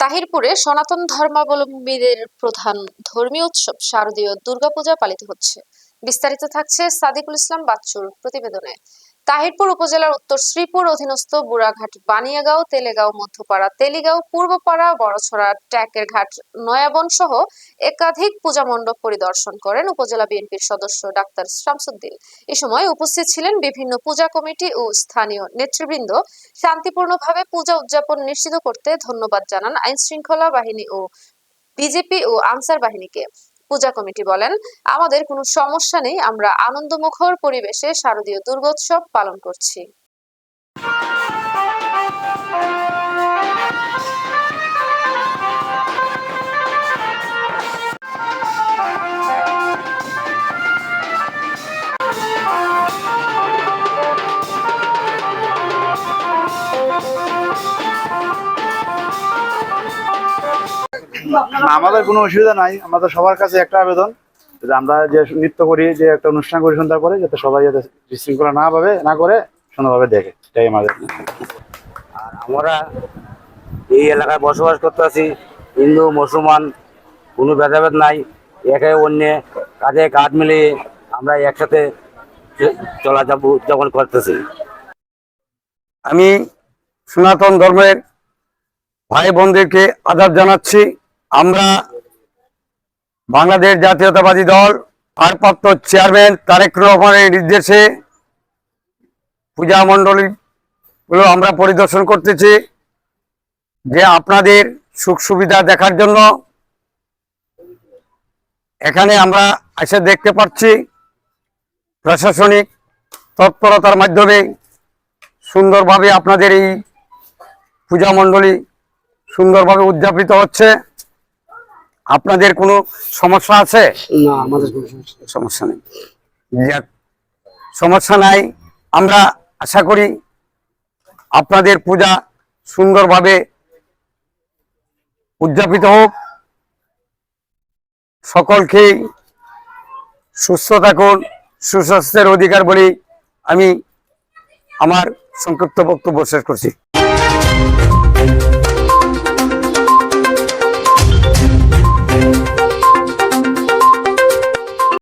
তাহিরপুরে সনাতন ধর্মাবলম্বীদের প্রধান ধর্মীয় উৎসব শারদীয় দুর্গাপূজা পালিত হচ্ছে। বিস্তারিত থাকছে সাদিকুল ইসলাম বাচ্চুর প্রতিবেদনে। তাহিরপুর উপজেলার উত্তর শ্রীপুর অধীনস্থ বুড়াঘাট, বানিয়াগাঁও, তেলেগাঁও, মধ্যপাড়া, তেলিগাঁও, পূর্বপাড়া, বড়ছড়া ট্যাকের ঘাট নয়াবন সহ একাধিক পূজা মণ্ডপ পরিদর্শন করেন উপজেলা বিএনপির সদস্য ডাক্তার শামসুদ্দিন। এ সময় উপস্থিত ছিলেন বিভিন্ন পূজা কমিটি ও স্থানীয় নেতৃবৃন্দ। শান্তিপূর্ণভাবে পূজা উদযাপন নিশ্চিত করতে ধন্যবাদ জানান আইন শৃঙ্খলা বাহিনী ও বিজেপি ও আনসার বাহিনীকে। পূজা কমিটি বলেন আমাদের কোনো সমস্যা নেই আমরা আনন্দমুখর পরিবেশে শারদীয় দুর্গোৎসব পালন করছি। আমাদের কোনো অসুবিধা নাই। আমাদের সবার কাছে একটা আবেদন যে আমরা যে নৃত্য করি, যে একটা অনুষ্ঠান করি সন্ধ্যার পরে, যাতে সবাই যাতে বিশৃঙ্খলা না ভাবে, না করে, সুন্দরভাবে দেখে। এটাই আমাদের। আর আমরা এই এলাকায় বসবাস করতে আছি। হিন্দু, মুসলমান, কোনো ভেদাভেদ নাই। একে অন্য কাঁধে কাঁধ মিলিয়ে আমরা একসাথে চ- চলাচল উদযাপন করতেছি। আমি সনাতন ধর্মের ভাই বোনদেরকে আদাব জানাচ্ছি। আমরা বাংলাদেশ জাতীয়তাবাদী দল, ভারপ্রাপ্ত চেয়ারম্যান তারেক রহমানের নির্দেশে পূজা মণ্ডলীগুলো আমরা পরিদর্শন করতেছি যে আপনাদের সুখ সুবিধা দেখার জন্য এখানে আমরা এসে দেখতে পাচ্ছি প্রশাসনিক তৎপরতার মাধ্যমে সুন্দরভাবে আপনাদের এই পূজা মণ্ডলী সুন্দরভাবে উদযাপিত হচ্ছে। আপনাদের কোনো সমস্যা আছে? না আমাদের কোনো সমস্যা নেই। সমস্যা সমস্যা নাই। আমরা আশা করি আপনাদের পূজা সুন্দরভাবে উদযাপিত হোক। সকলকেই সুস্থ থাকুন সুস্বাস্থ্যের অধিকার বলেই আমি আমার সংক্ষিপ্ত বক্তব্য শেষ করছি।